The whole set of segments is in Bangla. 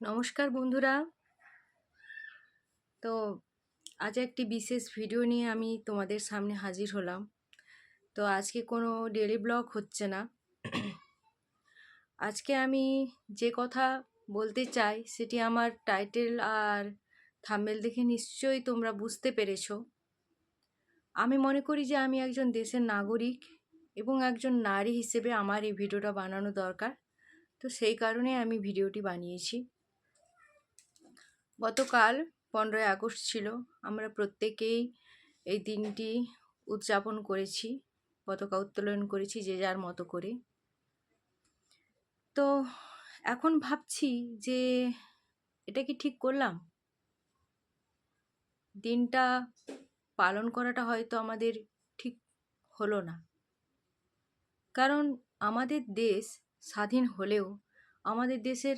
নমস্কার বন্ধুরা। তো আজ একটি বিশেষ ভিডিও নিয়ে আমি তোমাদের সামনে হাজির হলাম। তো আজকে কোনো ডেলি ব্লগ হচ্ছে না। আজকে আমি যে কথা বলতে চাই সেটি আমার টাইটেল আর থাম্বেল দেখে নিশ্চয়ই তোমরা বুঝতে পেরেছ। আমি মনে করি যে আমি একজন দেশের নাগরিক এবং একজন নারী হিসেবে আমার এই ভিডিওটা বানানো দরকার। তো সেই কারণে আমি ভিডিওটি বানিয়েছি। গতকাল পনেরোই আগস্ট ছিল। আমরা প্রত্যেকেই এই দিনটি উদযাপন করেছি, পতাকা উত্তোলন করেছি যে যার মতো করে। তো এখন ভাবছি যে এটা কি ঠিক করলাম? দিনটা পালন করাটা হয়তো আমাদের ঠিক হলো না। কারণ আমাদের দেশ স্বাধীন হলেও আমাদের দেশের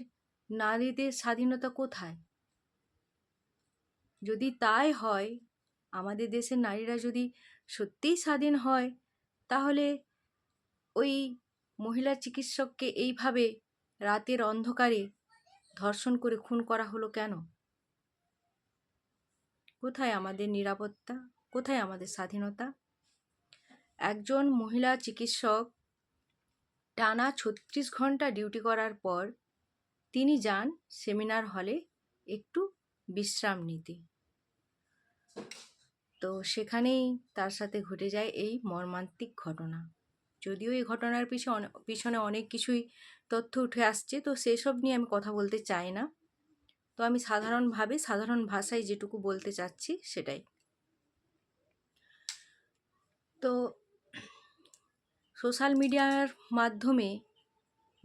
নারীদের স্বাধীনতা কোথায়? যদি তাই হয়, আমাদের দেশের নারীরা যদি সত্যিই স্বাধীন হয়, তাহলে ওই মহিলা চিকিৎসককে এইভাবে রাতের অন্ধকারে ধর্ষণ করে খুন করা হলো কেন? কোথায় আমাদের নিরাপত্তা? কোথায় আমাদের স্বাধীনতা? একজন মহিলা চিকিৎসক টানা ছত্রিশ ঘণ্টা ডিউটি করার পর তিনি যান সেমিনার হলে একটু বিশ্রাম নিতে। তো সেখানেই তার সাথে ঘটে যায় এই মর্মান্তিক ঘটনা। যদিও এই ঘটনার পিছনে পিছনে অনেক কিছুই তথ্য উঠে আসছে, তো সেসব নিয়ে আমি কথা বলতে চাই না। তো আমি সাধারণভাবে, সাধারণ ভাষায় যেটুকু বলতে চাচ্ছি সেটাই। তো সোশ্যাল মিডিয়ার মাধ্যমে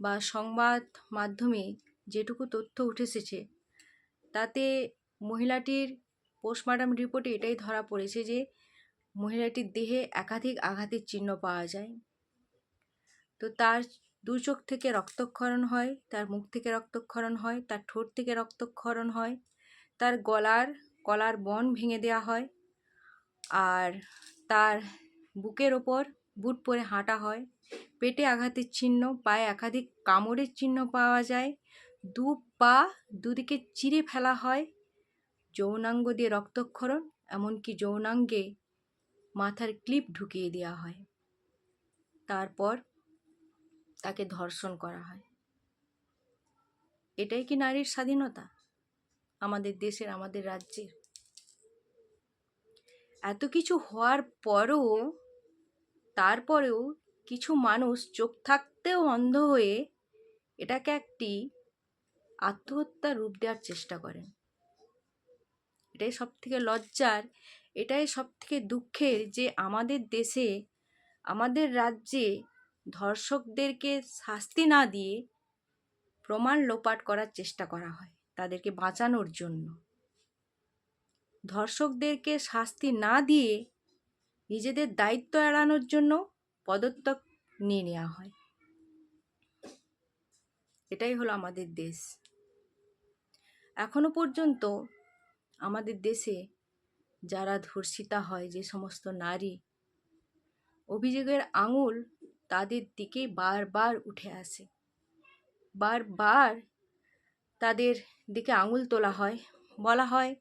বা সংবাদ মাধ্যমে যেটুকু তথ্য উঠে এসেছে, তাতে মহিলাটির পোস্টমর্টম রিপোর্টে এটাই ধরা পড়েছে যে মহিলাটির দেহে একাধিক আঘাতের চিহ্ন পাওয়া যায়। তো তার দু চোখ থেকে রক্তক্ষরণ হয়, তার মুখ থেকে রক্তক্ষরণ হয়, তার ঠোঁট থেকে রক্তক্ষরণ হয়, তার গলার গলার বন ভেঙে দেওয়া হয় আর তার বুকের ওপর বুট পরে হাঁটা হয়। পেটে আঘাতের চিহ্ন, পায়ে একাধিক কামড়ের চিহ্ন পাওয়া যায়, দু পা দুদিকে চিরে ফেলা হয় যৌনাঙ্গ দিয়ে রক্তক্ষরণ, এমনকি যৌনাঙ্গে মাথার ক্লিপ ঢুকিয়ে দেওয়া হয়। তারপর তাকে ধর্ষণ করা হয়। এটাই কি নারীর স্বাধীনতা? আমাদের দেশের, আমাদের রাজ্যের। এত কিছু হওয়ার পরও, তারপরেও কিছু মানুষ চোখ থাকতেও অন্ধ হয়ে এটাকে একটি আত্মহত্যার রূপ দেওয়ার চেষ্টা করেন। এটাই সব থেকে লজ্জার, এটাই সব থেকে দুঃখের যে আমাদের দেশে, আমাদের রাজ্যে ধর্ষকদেরকে শাস্তি না দিয়ে প্রমাণ লোপাট করার চেষ্টা করা হয় তাদেরকে বাঁচানোর জন্য। ধর্ষকদেরকে শাস্তি না দিয়ে নিজেদের দায়িত্ব এড়ানোর জন্য পদত্যাগ নিয়ে নেওয়া হয়। এটাই হলো আমাদের দেশ। এখনও পর্যন্ত আমাদের দেশে যারা ধর্ষিতা হয়, যে সমস্ত নারী, অভিযোগের আঙুল তাদের দিকে বারবার উঠে আসে। বারবার তাদের দিকে আঙুল তোলা হয়। বলা হয়,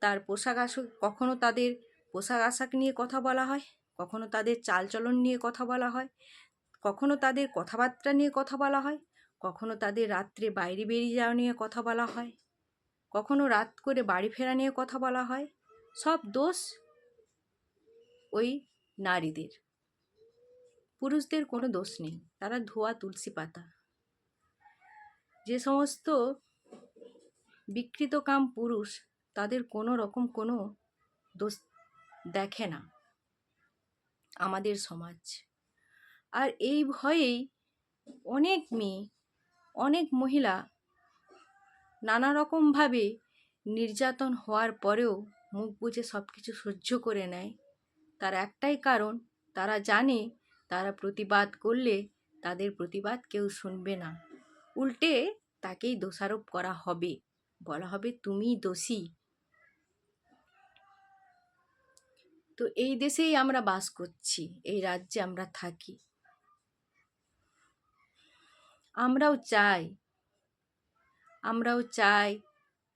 তার পোশাক আশাক, কখনো তাদের পোশাক আশাক নিয়ে কথা বলা হয়, কখনো তাদের চালচলন নিয়ে কথা বলা হয়, কখনো তাদের কথাবার্তা নিয়ে কথা বলা হয়, কখনো তাদের রাত্রে বাইরে বেরিয়ে যাওয়া নিয়ে কথা বলা হয়। কখনো রাত করে বাড়ি ফেরা নিয়ে কথা বলা হয়? সব দোষ ওই নারীদের। পুরুষদের কোনো দোষ নেই। তারা ধোয়া, তুলসী পাতা। যে সমস্ত বিকৃত কাম পুরুষ, তাদের কোনো রকম কোনো দোষ দেখে না আমাদের সমাজ। আর এই ভয়েই অনেক মেয়ে, অনেক মহিলা নানা রকমভাবে নির্যাতন হওয়ার পরেও মুখ বুঝে সব কিছু সহ্য করে নেয়। তার একটাই কারণ, তারা জানে তারা প্রতিবাদ করলে তাদের প্রতিবাদ কেউ শুনবে না। উল্টে তাকেই দোষারোপ করা হবে। বলা হবে, তুমিই দোষী। তো এই দেশেই আমরা বাস করছি, এই রাজ্যে আমরা থাকি। আমরাও চাই আমরাও চাই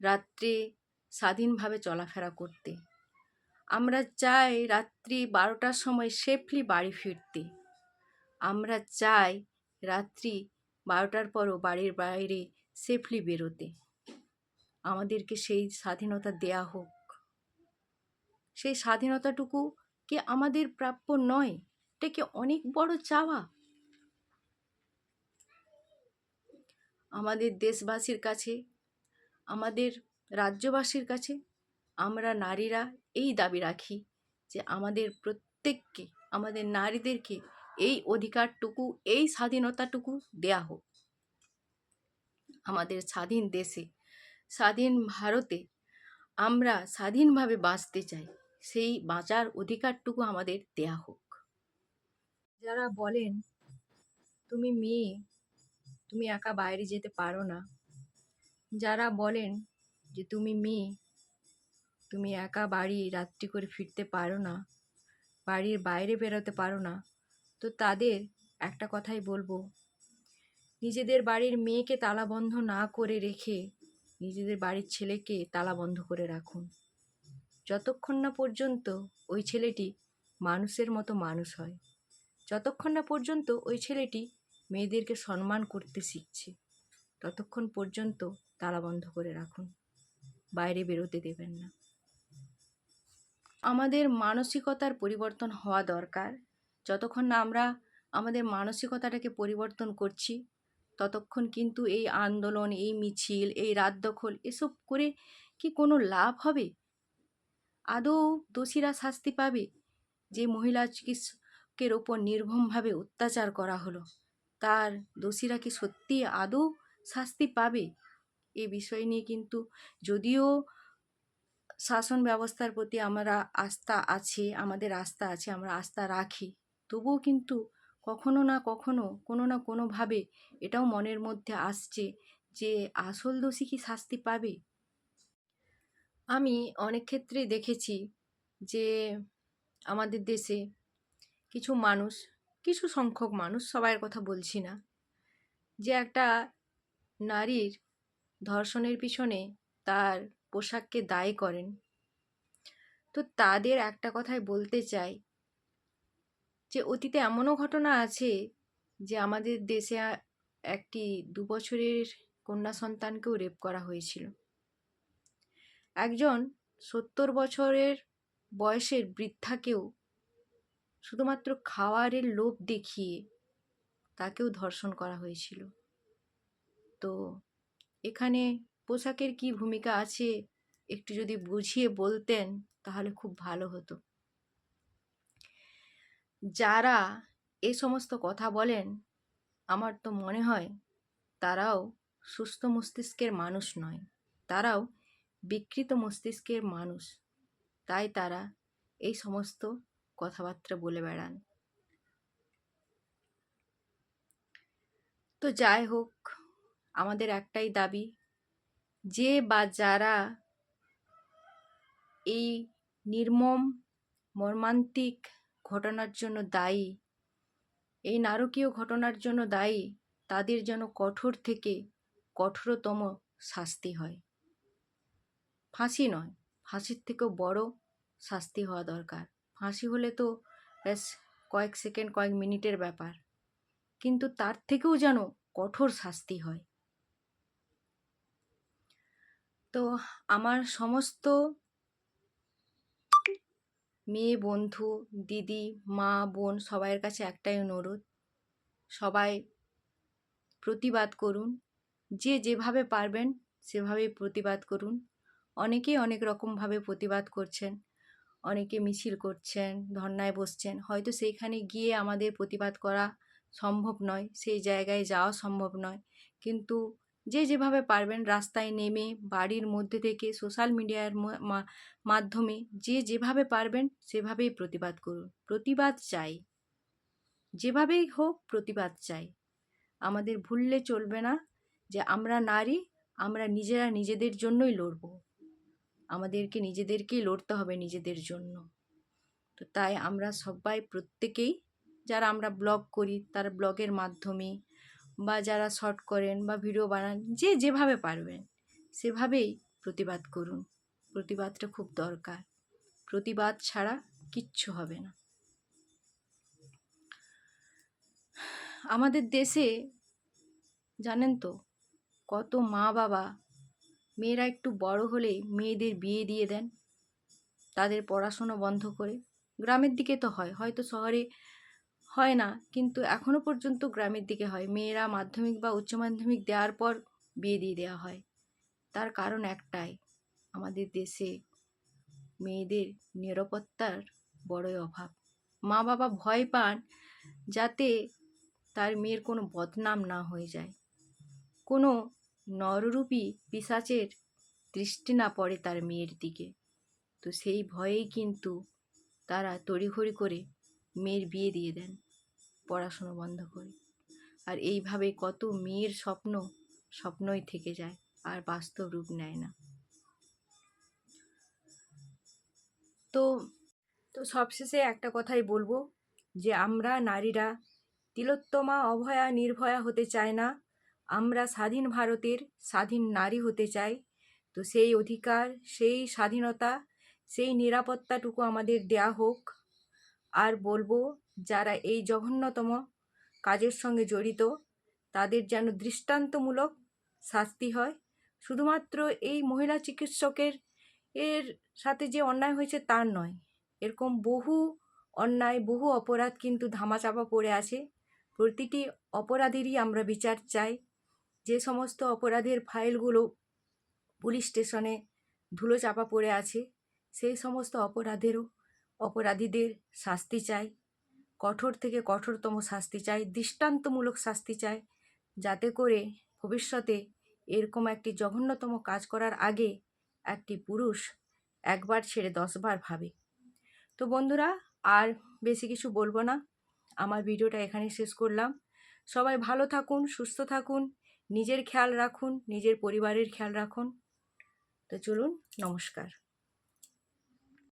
রাত্রে স্বাধীনভাবে চলাফেরা করতে। আমরা চাই রাত্রি বারোটার সময় সেফলি বাড়ি ফিরতে। আমরা চাই রাত্রি বারোটার পরও বাড়ির বাইরে সেফলি বেরোতে। আমাদেরকে সেই স্বাধীনতা দেয়া হোক। সেই স্বাধীনতাটুকু কি আমাদের প্রাপ্য নয়? এটা কি অনেক বড় চাওয়া। আমাদের দেশবাসীর কাছে, আমাদের রাজ্যবাসীর কাছে আমরা নারীরা এই দাবি রাখি যে আমাদের প্রত্যেককে, আমাদের নারীদেরকে এই অধিকারটুকু, এই স্বাধীনতাটুকু দেয়া হোক। আমাদের স্বাধীন দেশে, স্বাধীন ভারতে আমরা স্বাধীনভাবে বাঁচতে চাই, সেই বাঁচার অধিকারটুকু আমাদের দেয়া হোক। যারা বলেন, তুমি মেয়ে তুমি একা বাইরে যেতে পারো না। যারা বলেন যে তুমি মেয়ে, তুমি একা বাড়ি রাত্রি করে ফিরতে পারো না, বাড়ির বাইরে বেরোতে পারো না, তো তাদের একটা কথাই বলব। নিজেদের বাড়ির মেয়েকে তালাবন্ধ না করে রেখে নিজেদের বাড়ির ছেলেকে তালা বন্ধ করে রাখুন। যতক্ষণ না পর্যন্ত ওই ছেলেটি মানুষের মতো মানুষ হয়, যতক্ষণ না পর্যন্ত ওই ছেলেটি মেয়েদেরকে সম্মান করতে শিখছে। ততক্ষণ পর্যন্ত তালা বন্ধ করে রাখুন। বাইরে বেরোতে দেবেন না। আমাদের মানসিকতার পরিবর্তন হওয়া দরকার। যতক্ষণ না আমরা আমাদের মানসিকতাটাকে পরিবর্তন করছি, ততক্ষণ কিন্তু এই আন্দোলন, এই মিছিল, এই রাত দখল, এসব করে কি কোনো লাভ হবে? আদৌ দোষীরা শাস্তি পাবে? যে মহিলা চিকিৎসকের ওপর নির্ভমভাবে অত্যাচার করা হলো। তার দোষীরা কি সত্যি আদৌ শাস্তি পাবে? এ বিষয় নিয়ে কিন্তু যদিও শাসন ব্যবস্থার প্রতি আমরা আস্থা আছে, আমাদের আস্থা আছে, আমরা আস্থা রাখি, তবুও কিন্তু কখনো না কখনো, কোনো না কোনোভাবে এটাও মনের মধ্যে আসছে যে আসল দোষী কি শাস্তি পাবে? আমি অনেক ক্ষেত্রেই দেখেছি যে আমাদের দেশে কিছু মানুষ কিছু সংখ্যক মানুষ সবার কথা বলছি না। যে একটা নারীর ধর্ষণের পিছনে তার পোশাককে দায়ী করেন। তো তাদের একটা কথাই বলতে চাই যে, অতীতে এমনও ঘটনা আছে যে, আমাদের দেশে একটি দু বছরের কন্যা সন্তানকেও রেপ করা হয়েছিল। একজন সত্তর বছরের বয়সের বৃদ্ধাকেও শুধুমাত্র খাওয়ারের লোভ দেখিয়ে তাকেও ধর্ষণ করা হয়েছিল। তো এখানে পোশাকের কি ভূমিকা আছে একটু যদি বুঝিয়ে বলতেন তাহলে খুব ভালো হতো। যারা এই সমস্ত কথা বলেন, আমার তো মনে হয় তারাও সুস্থ মস্তিষ্কের মানুষ নয়, তারাও বিকৃত মস্তিষ্কের মানুষ। তাই তারা এই সমস্ত কথাবার্তা বলে বেড়ান। তো যাই হোক, আমাদের একটাই দাবি, যে বা যারা এই নির্মম, মর্মান্তিক ঘটনার জন্য দায়ী, এই নারকীয় ঘটনার জন্য দায়ী, তাদের যেন কঠোর থেকে কঠোরতম শাস্তি হয়। ফাঁসি নয়, ফাঁসির থেকেও বড় শাস্তি হওয়া দরকার। ফাঁসি হলে তো ব্যাস কয়েক সেকেন্ড, কয়েক মিনিটের ব্যাপার। কিন্তু তার থেকেও যেন কঠোর শাস্তি হয়। তো আমার সমস্ত মেয়ে, বন্ধু, দিদি, মা, বোন সবাইয়ের কাছে একটাই অনুরোধ, সবাই প্রতিবাদ করুন। যে যেভাবে পারবেন সেভাবেই প্রতিবাদ করুন। অনেকেই অনেক রকমভাবে প্রতিবাদ করছেন। অনেকে মিছিল করছেন, ধর্নায় বসছেন। হয়তো সেইখানে গিয়ে আমাদের প্রতিবাদ করা সম্ভব নয়, সেই জায়গায় যাওয়া সম্ভব নয়। কিন্তু যে যেভাবে পারবেন রাস্তায় নেমে বাড়ির মধ্যে থেকে সোশ্যাল মিডিয়ার মাধ্যমে যে যেভাবে পারবেন সেভাবেই প্রতিবাদ করুন। প্রতিবাদ চাই। যেভাবেই হোক প্রতিবাদ চাই। আমাদের ভুললে চলবে না যে আমরা নারী, আমরা নিজেরা নিজেদের জন্যই লড়ব। আমাদেরকে নিজেদেরকেই লড়তে হবে নিজেদের জন্য। তো তাই আমরা সবাই প্রত্যেকেই, যারা আমরা ব্লগ করি, তার ব্লগের মাধ্যমে বা যারা শর্ট করেন বা ভিডিও বানান, যে যেভাবে পারবেন, সেভাবেই প্রতিবাদ করুন। প্রতিবাদটা খুব দরকার। প্রতিবাদ ছাড়া কিচ্ছু হবে না। আমাদের দেশে, জানেন তো, কত মা বাবা মেয়েরা একটু বড় হলেই মেয়েদের বিয়ে দিয়ে দেন। তাদের পড়াশুনো বন্ধ করে। গ্রামের দিকে তো হয়, হয়তো শহরে হয় না, কিন্তু এখনও পর্যন্ত গ্রামের দিকে হয়। মেয়েরা মাধ্যমিক বা উচ্চ মাধ্যমিক দেওয়ার পর বিয়ে দিয়ে দেওয়া হয়। তার কারণ একটাই, আমাদের দেশে মেয়েদের নিরাপত্তার বড়ই অভাব। মা বাবা ভয় পান যাতে তার মেয়ের কোনো বদনাম না হয়ে যায়। কোনো নররূপী পিশাচের দৃষ্টি না পড়ে তার মেয়ের দিকে। তো সেই ভয়েই কিন্তু তারা তড়িঘড়ি করে মেয়ের বিয়ে দিয়ে দেন, পড়াশুনো বন্ধ করে। আর এইভাবে কত মেয়ের স্বপ্ন স্বপ্নই থেকে যায়, আর বাস্তব রূপ নেয় না। তো তো সবশেষে একটা কথাই বলব যে আমরা নারীরা তিলোত্তমা অভয়া নির্ভয়া হতে চায় না আমরা স্বাধীন ভারতের স্বাধীন নারী হতে চাই। তো সেই অধিকার, সেই স্বাধীনতা, সেই নিরাপত্তাটুকু আমাদের দেয়া হোক। আর বলব, যারা এই জঘন্যতম কাজের সঙ্গে জড়িত, তাদের যেন দৃষ্টান্তমূলক শাস্তি হয়। শুধুমাত্র এই মহিলা চিকিৎসকের এর সাথে যে অন্যায় হয়েছে তার নয়, এরকম বহু অন্যায়, বহু অপরাধ কিন্তু ধামাচাপা পড়ে আছে। প্রতিটি অপরাধেরই আমরা বিচার চাই। যে সমস্ত অপরাধের ফাইলগুলো পুলিশ স্টেশনে ধুলো চাপা পড়ে আছে, সেই সমস্ত অপরাধেরও অপরাধীদের শাস্তি চাই। কঠোর থেকে কঠোরতম শাস্তি চাই, দৃষ্টান্তমূলক শাস্তি চাই, যাতে করে ভবিষ্যতে এরকম একটি জঘন্যতম কাজ করার আগে একটি পুরুষ একবার ছেড়ে দশবার ভাবে। তো বন্ধুরা, আর বেশি কিছু বলব না। আমার ভিডিওটা এখানে শেষ করলাম। সবাই ভালো থাকুন, সুস্থ থাকুন। নিজের খেয়াল রাখুন নিজের পরিবারের খেয়াল রাখুন। তো চলুন নমস্কার।